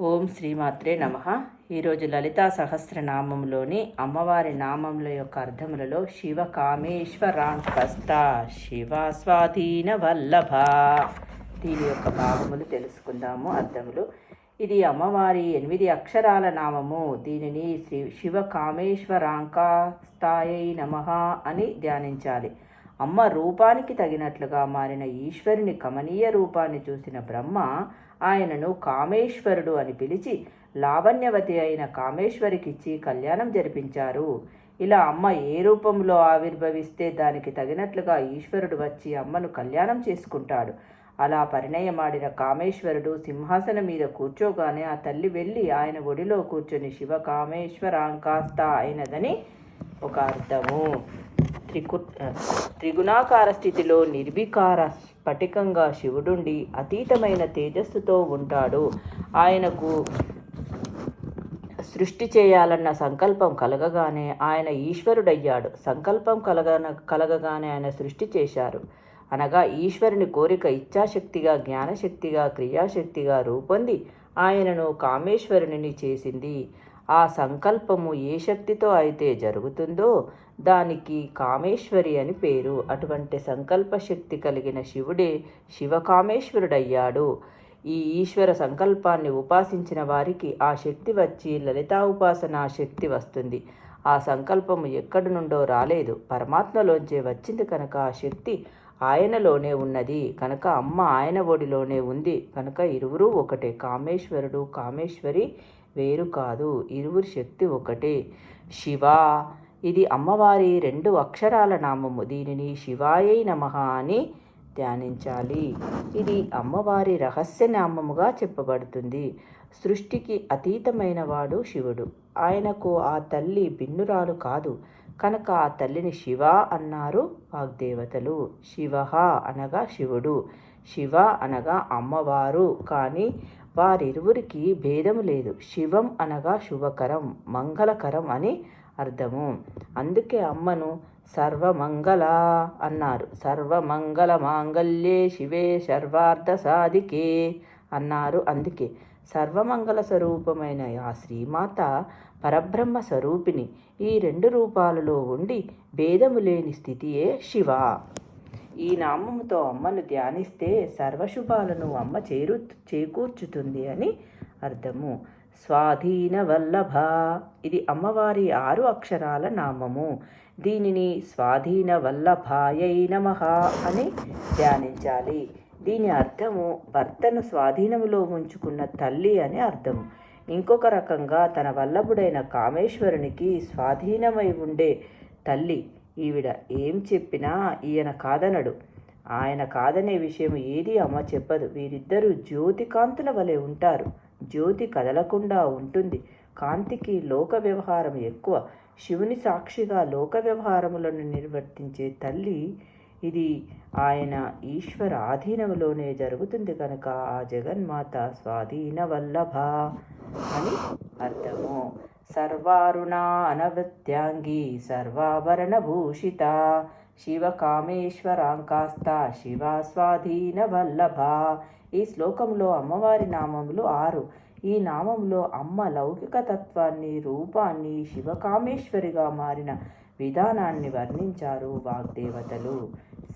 ఓం శ్రీమాత్రే నమ. ఈరోజు లలితా సహస్రనామంలోని అమ్మవారి నామముల యొక్క అర్థములలో శివ కామేశ్వరాంకస్త శివ స్వాధీన వల్లభ. దీని యొక్క భావములు తెలుసుకుందాము అర్థములు. ఇది అమ్మవారి ఎనిమిది అక్షరాల నామము. దీనిని శ్రీ శివ కామేశ్వరాంకాస్తాయ నమ అని ధ్యానించాలి. అమ్మ రూపానికి తగినట్లుగా మారిన ఈశ్వరుని కమనీయ రూపాన్ని చూసిన బ్రహ్మ ఆయనను కామేశ్వరుడు అని పిలిచి లావణ్యవతి అయిన కామేశ్వరికిచ్చి కళ్యాణం జరిపించారు. ఇలా అమ్మ ఏ రూపంలో ఆవిర్భవిస్తే దానికి తగినట్లుగా ఈశ్వరుడు వచ్చి అమ్మను కళ్యాణం చేసుకుంటాడు. అలా పరిణయమాడిన కామేశ్వరుడు సింహాసనం మీద కూర్చోగానే ఆ తల్లి వెళ్ళి ఆయన ఒడిలో కూర్చొని శివ కామేశ్వరాంకాస్త అయినదని ఒక అర్థము. త్రికు త్రిగుణాకార స్థితిలో నిర్వికార స్ఫటికంగా శివుడుండి అతీతమైన తేజస్సుతో ఉంటాడు. ఆయనకు సృష్టి చేయాలన్న సంకల్పం కలగగానే ఆయన ఈశ్వరుడయ్యాడు. సంకల్పం కలగన కలగగానే ఆయన సృష్టి చేశారు. అనగా ఈశ్వరుని కోరిక ఇచ్ఛాశక్తిగా జ్ఞానశక్తిగా క్రియాశక్తిగా రూపొంది. ఆయనను కామేశ్వరుని చేసింది. ఆ సంకల్పము ఏ శక్తితో అయితే జరుగుతుందో దానికి కామేశ్వరి అని పేరు. అటువంటి సంకల్ప శక్తి కలిగిన శివుడే శివకామేశ్వరుడయ్యాడు. ఈ ఈశ్వర సంకల్పాన్ని ఉపాసించిన వారికి ఆ శక్తి వచ్చి లలితా ఉపాసన శక్తి వస్తుంది. ఆ సంకల్పము ఎక్కడి నుండో రాలేదు. పరమాత్మలోంచే వచ్చింది కనుక ఆ శక్తి ఆయనలోనే ఉన్నది. కనుక అమ్మ ఆయన ఒడిలోనే ఉంది. కనుక ఇరువురు ఒకటే. కామేశ్వరుడు కామేశ్వరి వేరు కాదు. ఇరువురి శక్తి ఒకటే. శివ ఇది అమ్మవారి రెండు అక్షరాల నామము. దీనిని శివాయై నమ అని ధ్యానించాలి. ఇది అమ్మవారి రహస్య నామముగా చెప్పబడుతుంది. సృష్టికి అతీతమైన వాడు శివుడు. ఆయనకు ఆ తల్లి బిన్నురాలు కాదు. కనుక ఆ తల్లిని శివ అన్నారు వాగ్దేవతలు. శివ అనగా శివుడు. శివ అనగా అమ్మవారు. కానీ వారిరువురికి భేదము లేదు. శివం అనగా శుభకరం మంగళకరం అని అర్థము. అందుకే అమ్మను సర్వమంగళ అన్నారు. సర్వమంగళ మాంగళ్యే శివే సర్వార్థ సాధికే అన్నారు. అందుకే సర్వమంగళ స్వరూపమైన ఆ శ్రీమాత పరబ్రహ్మ స్వరూపిణి ఈ రెండు రూపాలలో ఉండి భేదము లేని స్థితియే శివ. ఈ నామముతో అమ్మను ధ్యానిస్తే సర్వశుభాలను అమ్మ చేరు చేకూర్చుతుంది అని అర్థము. స్వాధీన వల్లభ. ఇది అమ్మవారి ఆరు అక్షరాల నామము. దీనిని స్వాధీన వల్లభాయై నమ అని ధ్యానించాలి. దీని అర్థము భర్తను స్వాధీనములో ఉంచుకున్న తల్లి అని అర్థము. ఇంకొక రకంగా తన వల్లభుడైన కామేశ్వరునికి స్వాధీనమై ఉండే తల్లి ఈవిడ ఏం చెప్పినా ఈయన కాదనడు. ఆయన కాదనే విషయం ఏది అమ్మ చెప్పదు. వీరిద్దరూ జ్యోతి కాంతుల వలె ఉంటారు. జ్యోతి కదలకుండా ఉంటుంది. కాంతికి లోక వ్యవహారం ఎక్కువ. శివుని సాక్షిగా లోక వ్యవహారములను నిర్వర్తించే తల్లి ఇది ఆయన ఈశ్వర ఆధీనంలోనే జరుగుతుంది కనుక ఆ జగన్మాత స్వాధీన వల్లభ అని అర్థము. సర్వారుణ అనవృత్యాంగి సర్వాభరణభూషిత శివ కామేశ్వరాంకాస్త శివ స్వాధీన వల్లభ ఈ శ్లోకంలో అమ్మవారి నామములు ఆరు. ఈ నామంలో అమ్మ లౌకిక తత్వాన్ని రూపాన్ని శివకామేశ్వరిగా మారిన విధానాన్ని వర్ణించారు వాగ్దేవతలు.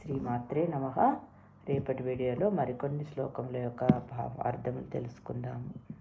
శ్రీమాత్రే నమ. రేపటి వీడియోలో మరికొన్ని శ్లోకముల యొక్క భావ అర్థం తెలుసుకుందాము.